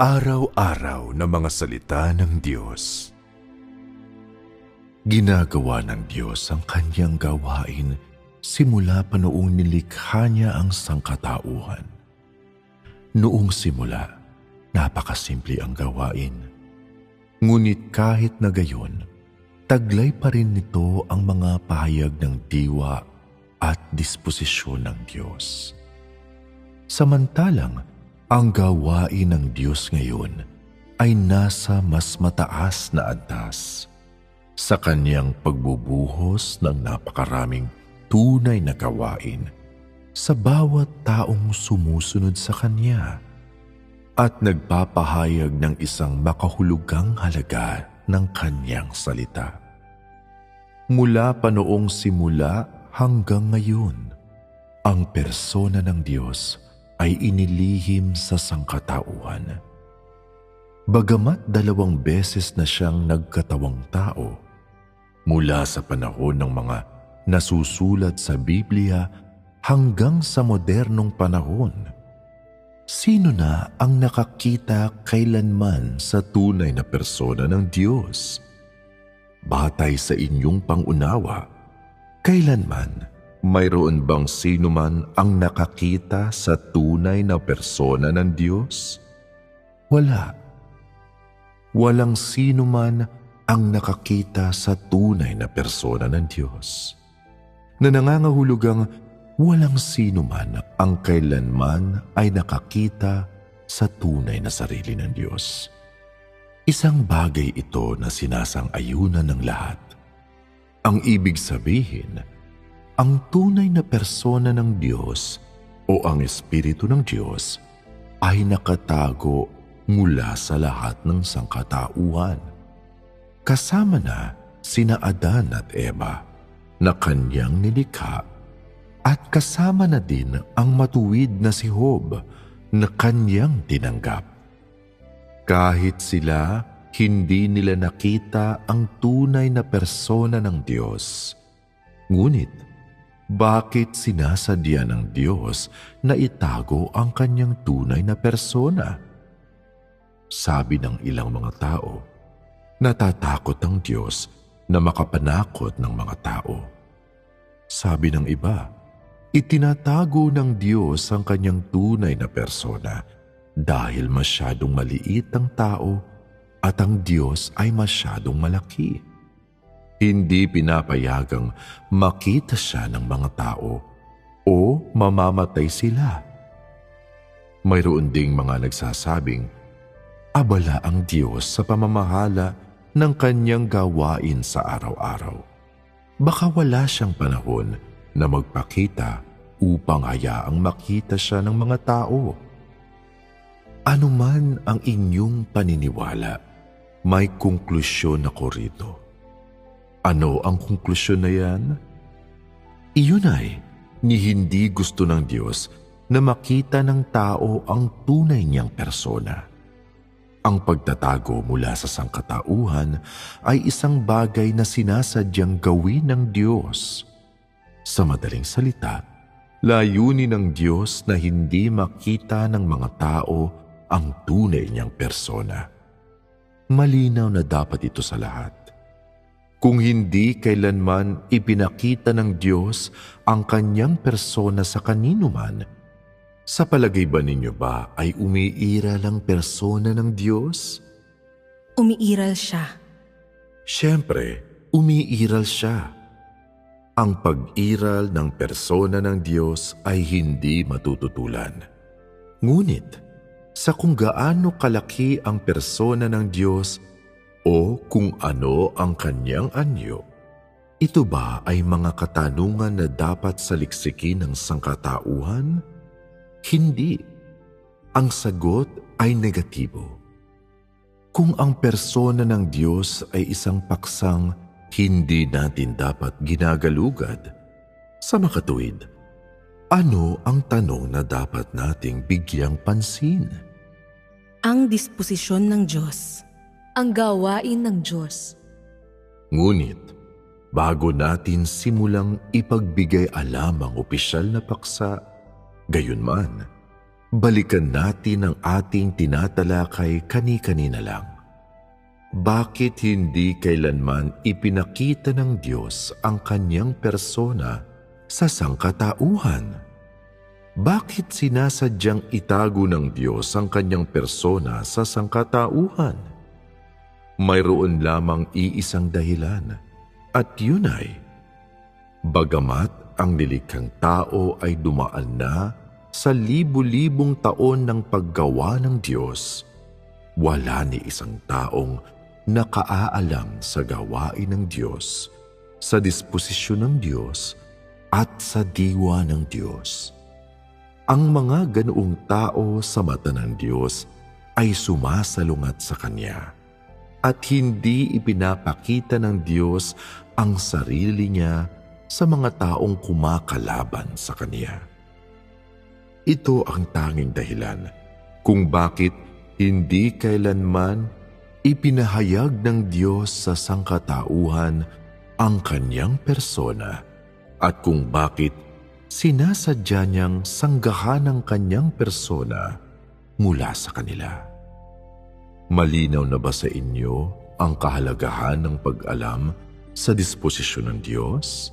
Pang-araw-araw na mga salita ng Diyos. Ginagawa ng Diyos ang kanyang gawain simula pa noong nilikha niya ang sangkatauhan. Noong simula, napakasimple ang gawain. Ngunit kahit na gayon, taglay pa rin nito ang mga pahayag ng diwa at disposisyon ng Diyos. Samantalang, ang gawain ng Diyos ngayon ay nasa mas mataas na antas sa kanyang pagbubuhos ng napakaraming tunay na gawain sa bawat taong sumusunod sa Kanya at nagpapahayag ng isang makahulugang halaga ng Kanyang salita. Mula pa noong simula hanggang ngayon, ang persona ng Diyos ay inilihim sa sangkatauhan. Bagamat dalawang beses na siyang nagkatawang tao, mula sa panahon ng mga nasusulat sa Biblia hanggang sa modernong panahon. Sino na ang nakakita kailanman sa tunay na persona ng Diyos? Batay sa inyong pangunawa, kailanman mayroon bang sino man ang nakakita sa tunay na persona ng Diyos? Wala. Walang sino man ang nakakita sa tunay na persona ng Diyos. Na nangangahulugang walang sino man ang kailanman ay nakakita sa tunay na sarili ng Diyos. Isang bagay ito na sinasang-ayunan ng lahat. Ang ibig sabihin, ang tunay na persona ng Diyos o ang Espiritu ng Diyos ay nakatago mula sa lahat ng sangkatauhan kasama na sina Adan at Eva na kanyang nilikha at kasama na din ang matuwid na si Hob na kanyang tinanggap. Kahit sila, hindi nila nakita ang tunay na persona ng Diyos. Ngunit, bakit sinasadya ng Diyos na itago ang kanyang tunay na persona? Sabi ng ilang mga tao, Natatakot ang Diyos na makapanakot ng mga tao. Sabi ng iba, itinatago ng Diyos ang kanyang tunay na persona dahil masyadong maliit ang tao at ang Diyos ay masyadong malaki. Hindi pinapayagang makita siya ng mga tao o mamamatay sila. Mayroon ding mga nagsasabing, abala ang Diyos sa pamamahala ng kanyang gawain sa araw-araw. Baka wala siyang panahon na magpakita upang hayaang makita siya ng mga tao. Ano man ang inyong paniniwala, may konklusyon ako rito. Ano ang konklusyon na yan? Iyon ay, ni hindi gusto ng Diyos na makita ng tao ang tunay niyang persona. Ang pagtatago mula sa sangkatauhan ay isang bagay na sinasadyang gawin ng Diyos. Sa madaling salita, layunin ng Diyos na hindi makita ng mga tao ang tunay niyang persona. Malinaw na dapat ito sa lahat. Kung hindi kailanman ipinakita ng Diyos ang kanyang persona sa kanino man, sa palagay ba ninyo ba ay umiiral ang persona ng Diyos? Umiiral siya. Siyempre, umiiral siya. Ang pag-iral ng persona ng Diyos ay hindi matututulan. Ngunit, sa kung gaano kalaki ang persona ng Diyos o kung ano ang kanyang anyo, ito ba ay mga katanungan na dapat saliksikin ng sangkatauhan? Hindi. Ang sagot ay negatibo. Kung ang persona ng Diyos ay isang paksang hindi natin dapat ginagalugad, sa makatuwid, ano ang tanong na dapat nating bigyang pansin? Ang disposisyon ng Diyos. Ang gawain ng Diyos. Ngunit, bago natin simulang ipagbigay alam ang opisyal na paksa, Gayunman, Balikan natin ang ating tinatalakay kani-kanina lang. Bakit hindi kailanman ipinakita ng Diyos ang kanyang persona sa sangkatauhan? Bakit sinasadyang itago ng Diyos ang kanyang persona sa sangkatauhan? Mayroon lamang iisang dahilan at yun ay Bagamat ang nilikhang tao ay dumaan na sa libu-libong taon ng paggawa ng Diyos, wala ni isang taong nakaaalam sa gawain ng Diyos, sa disposisyon ng Diyos, at sa diwa ng Diyos. Ang mga ganoong tao sa mata ng Diyos ay sumasalungat sa Kanya at hindi ipinapakita ng Diyos ang sarili niya sa mga taong kumakalaban sa Kanya. Ito ang tanging dahilan kung bakit hindi kailanman ipinahayag ng Diyos sa sangkatauhan ang Kanyang persona at kung bakit sinasadya niyang sanggahan ang Kanyang persona mula sa kanila. Malinaw na ba sa inyo ang kahalagahan ng pag-alam sa disposisyon ng Diyos?